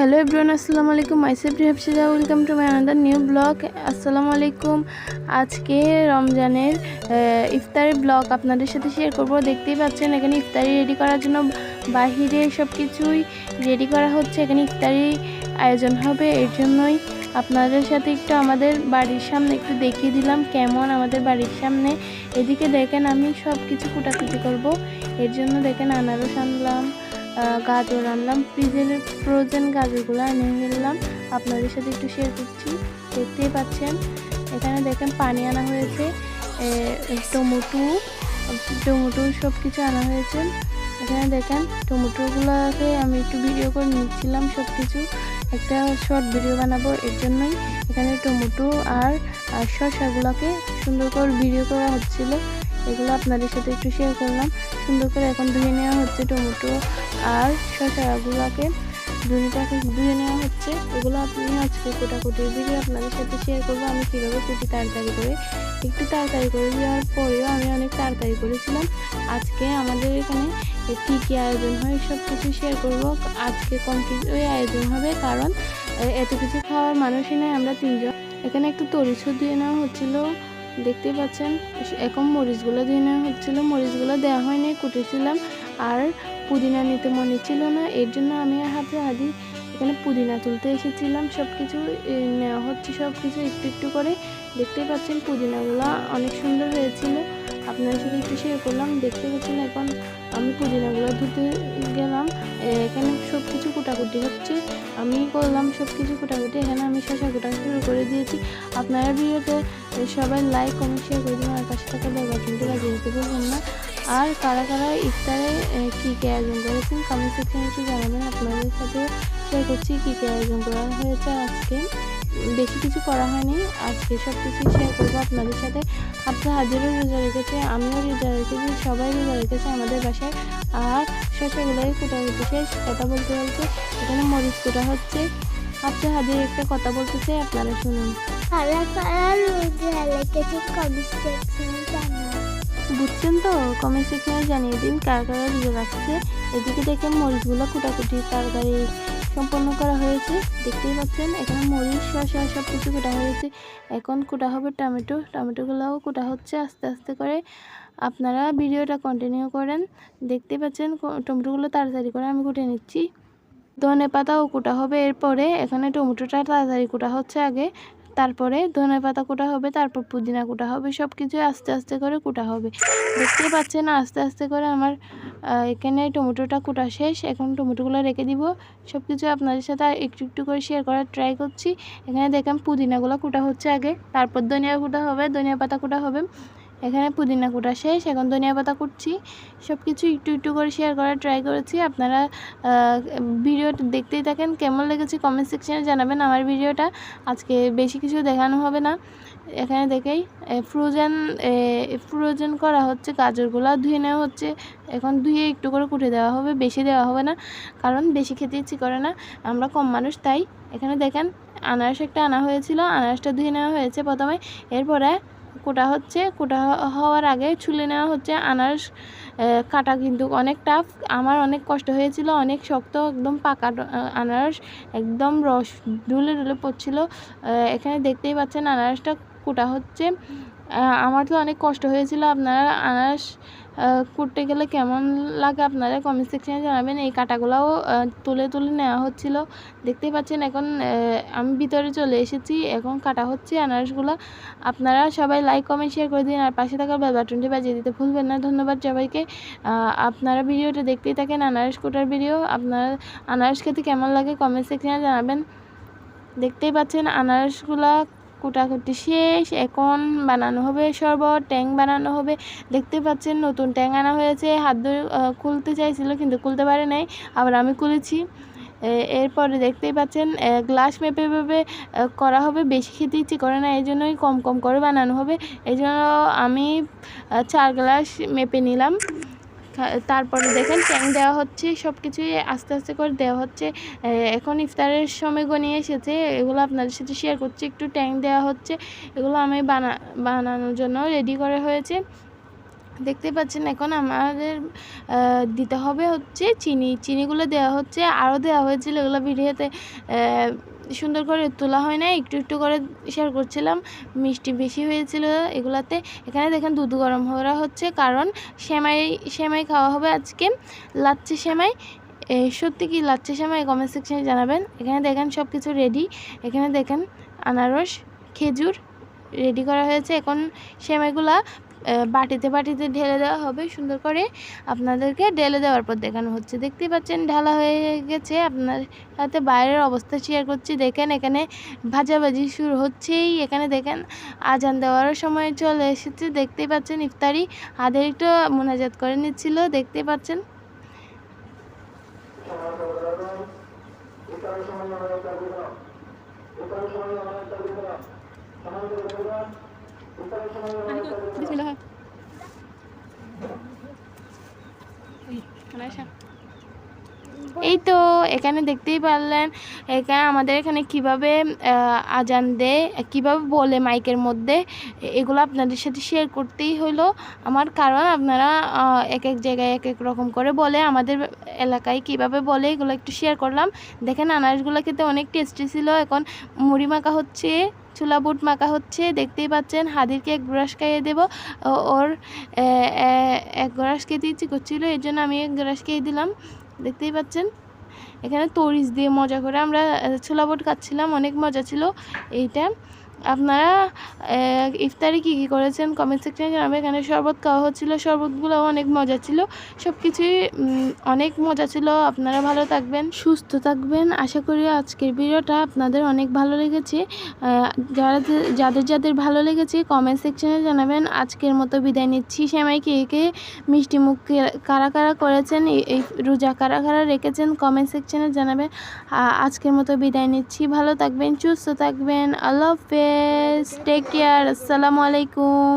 Hello everyone আসসালামু আলাইকুম। Myself রিহাবসিদা welcome to my another new blog আসসালামু আলাইকুম। আজকে রমজানের আহ, ইফতারের ব্লগ আপনাদের সাথে শেয়ার করব। দেখতেই পাচ্ছেন এখানে ইফতারি রেডি করার জন্য বাহিরে সব কিছুই রেডি করা হচ্ছে। এখানে ইফতারি আয়োজন হবে। এর জন্যই আপনাদের সাথে একটু আমাদের বাড়ির সামনে একটু দেখিয়ে দিলাম কেমন আমাদের বাড়ির সামনে। এদিকে দেখেন আমি সব কিছু কুটাকুটি করব। এর জন্য দেখেন আনারস আনলাম। গাজর আনলাম ফ্রিজের ফ্রোজেন গাজরগুলো এনে ফেললাম। আপনাদের সাথে একটু শেয়ার করছি, দেখতেই পাচ্ছেন। এখানে দেখেন পানি আনা হয়েছে টমেটো টমেটো সব কিছু আনা হয়েছে। এখানে দেখেন টমেটোগুলোকে আমি একটু ভিডিও করে নিচ্ছিলাম সব কিছু একটা শর্ট ভিডিও বানাবো, এর জন্যই এখানে টমেটো আর শসাগুলোকে সুন্দর করে ভিডিও করা হচ্ছিল। এগুলো আপনাদের সাথে একটু শেয়ার করলাম। সুন্দর করে এখন ধুয়ে নেওয়া হচ্ছে টমেটো। আর শসাগুলোকে দুটাকে ধুয়ে নেওয়া হচ্ছে। এগুলো আপনি আজকে কোটাকুটির ভিডিও আপনাদের সাথে শেয়ার করব। আমি কীভাবে কুটি তাড়াতাড়ি করে, একটু তাড়াতাড়ি করে দেওয়ার পরেও আমি অনেক তাড়াতাড়ি করেছিলাম। আজকে আমাদের এখানে কী কী আয়োজন হয় সব কিছু শেয়ার করব। আজকে কম ওই আয়োজন হবে কারণ, এত কিছু খাওয়ার মানুষই নয় আমরা তিনজন। এখানে একটু তরিছু দিয়ে নেওয়া হচ্ছিল। দেখতেই পাচ্ছেন এখন মরিচগুলো দিয়ে নেওয়া হচ্ছিল, মরিচগুলো দেওয়া হয়নি, কুটেছিলাম। আর পুদিনা নিতে মনে ছিল না, এর জন্য আমি হাতে হাতি এখানে পুদিনা তুলতে এসেছিলাম। সব কিছু নেওয়া হচ্ছে সব কিছু একটু একটু করে। দেখতেই পাচ্ছেন পুদিনাগুলো অনেক সুন্দর হয়েছিল। আপনাদের সাথে একটু শেয়ার করলাম, দেখতে পাচ্ছেন এখন আমি পুদিনাগুলো ধুতে গেলাম। এখানে সব কিছু কুটাকুটি হচ্ছে। আমি করলাম সব কিছু কুটাকুটি। এখানে আমি শশা কুটা শুরু করে দিয়েছি। আপনারা ভিডিওতে সবাই লাইক কমেন্ট শেয়ার করে দিন আর পাশে থাকা বেল বাটনটি কাজে দিতে বলবেন না। আর কারা কারা ইফতারে কী কী আয়োজন করেছেন কমেন্ট সেকশনে একটু জানাবেন। আপনাদের সাথে শেয়ার করছি কী কী আয়োজন করা হয়েছে আজকে। বেশি কিছু করা হয়নি। আজকে সব কিছু শেয়ার করব আপনাদের সাথে আপনার হাজিরও রোজা রেখেছে আমিও রোজা রেখেছি সবাই রোজা রেখেছে আমাদের বাসায়। আর শসাগুলোই কুটাকুটি শেষ কথা বলতে বলতে এখানে মরিচ কুটা হচ্ছে। আপনার হাজির একটা কথা বলতেছে আপনারা শুনুন। বুঝছেন তো? কমেন্ট সেকশনে জানিয়ে দিন কার কারা রোজা রাখছে। এদিকে দেখে মরিচগুলো কুটাকুটি তাড়াতাড়ি সম্পন্ন করা হয়েছে। দেখতেই পাচ্ছেন, এখানে মরিচ, শসা সব কিছু কুটা হয়েছে। এখন কুটা হবে টমেটো। টমেটোগুলোও কুটা হচ্ছে আস্তে আস্তে করে। আপনারা ভিডিওটা কন্টিনিউ করেন। দেখতেই পাচ্ছেন টমেটোগুলো তাড়াতাড়ি করে আমি কুটে নিচ্ছি। ধনে পাতাও কুটা হবে এরপরে। এখানে টমেটোটা তাড়াতাড়ি কুটা হচ্ছে আগে। তারপরে ধনে পাতা কুটা হবে, তারপর পুদিনা কুটা হবে। সব কিছু আস্তে আস্তে করে কুটা হবে। দেখতেই পাচ্ছেন, আস্তে আস্তে করে আমার এখানে টমেটোটা কুটা শেষ। এখন টমেটোগুলো রেখে দিব। সব কিছু আপনাদের সাথে একটু একটু করে শেয়ার করার ট্রাই করছি। এখানে দেখেন পুদিনাগুলো কুটা হচ্ছে আগে। তারপর ধনিয়া কুটা হবে, ধনিয়া পাতা কুটা হবে। এখানে পুদিনা কুটা শেষ। এখন ধনিয়া পাতা কুটছি। সব কিছু একটু একটু করে শেয়ার করার ট্রাই করেছি। আপনারা ভিডিওটা দেখতেই থাকেন। কেমন লেগেছে কমেন্ট সেকশনে জানাবেন আমার ভিডিওটা। আজকে বেশি কিছু দেখানো হবে না। এখানে দেখেই ফ্রোজেন ফ্রোজেন করা হচ্ছে গাজরগুলো। ধুয়ে নেওয়া হচ্ছে, এখন ধুয়ে একটু করে কুটে দেওয়া হবে, বেশি দেওয়া হবে না, কারণ বেশি খেতে ইচ্ছে করে না। আমরা কম মানুষ, তাই এখানে দেখেন, আনারস একটা আনা হয়েছিল, আনারসটা ধুয়ে নেওয়া হয়েছে প্রথমে। এরপরে কোটা হচ্ছে কোটা হওয়ার আগে ছুলে নেওয়া হচ্ছে আনারস কাটা কিন্তু অনেক টাফ আমার অনেক কষ্ট হয়েছিল, অনেক শক্ত, একদম পাকা আনারস, একদম রস ডুলে ডুলে পড়ছিল। এখানে দেখতেই পাচ্ছেন আনারসটা কোটা হচ্ছে। আমার তো অনেক কষ্ট হয়েছিল আপনারা আনারস কুটতে গেলে কেমন লাগে আপনারা কমেন্ট সেকশনে জানাবেন। এই কাটাগুলোও তুলে তুলে নেওয়া হচ্ছিল। দেখতেই পাচ্ছেন এখন আমি ভিতরে চলে এসেছি। এখন কাটা হচ্ছে আনারসগুলো। আপনারা সবাই লাইক কমেন্ট শেয়ার করে দিন। আর পাশে থাকা বেল বাটনটি বাজিয়ে দিতে ভুলবেন না। ধন্যবাদ সবাইকে। আপনারা ভিডিওটা দেখতেই থাকেন, আনারস কোটার ভিডিও আপনারা আনারস খেতে কেমন লাগে কমেন্ট সেকশনে জানাবেন। দেখতেই পাচ্ছেন আনারসগুলা কুটাকুটি শেষ, এখন বানানো হবে শরবত, ট্যাং বানানো হবে। দেখতে পাচ্ছেন নতুন ট্যাং আনা হয়েছে। হাত ধরে খুলতে চাইছিল কিন্তু খুলতে পারে নাই, আবার আমি খুলেছি। এরপরে দেখতেই পাচ্ছেন গ্লাস মেপে মেপে করা হবে। বেশি খেতে ইচ্ছে করে না এই জন্যই কম কম করে বানানো হবে। এই জন্য আমি চার গ্লাস মেপে নিলাম। তারপরে দেখেন ট্যাং দেওয়া হচ্ছে সব কিছুই আস্তে আস্তে করে দেওয়া হচ্ছে। এখন ইফতারের সময় গনিয়ে এসেছে, এগুলো আপনাদের সাথে শেয়ার করছি। একটু ট্যাং দেওয়া হচ্ছে, এগুলো আমি বানা, বানানোর জন্য রেডি করা হয়েছে। দেখতে পাচ্ছেন এখন আমাদের দিতে হবে হচ্ছে চিনি। চিনিগুলো দেওয়া হচ্ছে, আরও দেওয়া হয়েছিল, এগুলো ভিডিওতে সুন্দর করে তোলা হয় না একটু একটু করে শেয়ার করছিলাম, মিষ্টি বেশি হয়েছিল এগুলাতে। এখানে দেখেন দুধ গরম হওয়া হচ্ছে, কারণ সেমাই সেমাই খাওয়া হবে আজকে। লাচ্ছি সেমাই সত্যি কি লাচ্ছি সেমাই কমেন্ট সেকশানে জানাবেন। এখানে দেখেন সব কিছু রেডি এখানে দেখেন আনারস, খেজুর রেডি করা হয়েছে। এখন সেমাইগুলা বাটিতে বাটিতে ঢেলে দেওয়া হবে সুন্দর করে। আপনাদেরকে ঢেলে দেওয়ার পর দেখানো হচ্ছে। দেখতেই পাচ্ছেন, ঢালা হয়ে গেছে। আপনার সাথে বাইরের অবস্থা শেয়ার করছি। দেখেন, এখানে ভাজাভাজি শুরু হচ্ছেই। এখানে দেখেন, আজান দেওয়ার সময় চলে এসেছে। দেখতেই পাচ্ছেন, ইফতারি হাদের একটু মোনাজাত করে নিচ্ছিল। দেখতেই পাচ্ছেন। এই তো, এখানে দেখতেই পারলেন এখানে আমাদের এখানে কীভাবে আজান দেয়, কীভাবে বলে মাইকের মধ্যে, এগুলো আপনাদের সাথে শেয়ার করতেই হলো। আমার কারণ আপনারা এক এক জায়গায় এক এক রকম করে বলে, আমাদের এলাকায় কীভাবে বলে, এগুলো একটু শেয়ার করলাম। দেখেন, আনারসগুলো খেতে অনেক টেস্টি ছিল, এখন মুড়ি মাখা হচ্ছে। ছোলা বুট মাখা হচ্ছে, দেখতেই পাচ্ছেন হাদিরকে এক গ্রাস খাইয়ে দেব। ওর এক গ্রাস খেতে ইচ্ছে করছিল, এর জন্য আমি এক গ্রাস খেয়ে দিলাম। দেখতেই পাচ্ছেন, এখানে তরিস দিয়ে মজা করে আমরা ছোলা বুট খাচ্ছিলাম, অনেক মজা ছিল এইটা। আপনারা ইফতারে কী কী করেছেন? কমেন্ট সেকশনে জানাবেন এখানে শরবত খাওয়া হচ্ছিল। শরবতগুলোও অনেক মজা ছিল। সব কিছুই অনেক মজা ছিল। আপনারা ভালো থাকবেন। সুস্থ থাকবেন। আশা করি আজকের ভিডিওটা আপনাদের অনেক ভালো লেগেছে। যারা যাদের যাদের ভালো লেগেছে কমেন্ট সেকশনে জানাবেন। আজকের মতো বিদায় নিচ্ছি। সেমাই কে কে মিষ্টি মুখ কারা কারা করেছেন? এই- রোজা কারা কারা রেখেছেন? কমেন্ট সেকশনে জানাবেন। আজকের মতো বিদায় নিচ্ছি। ভালো থাকবেন, সুস্থ থাকবেন। আল্লাহ হাফেজ টেক কেয়ার আসসালামু আলাইকুম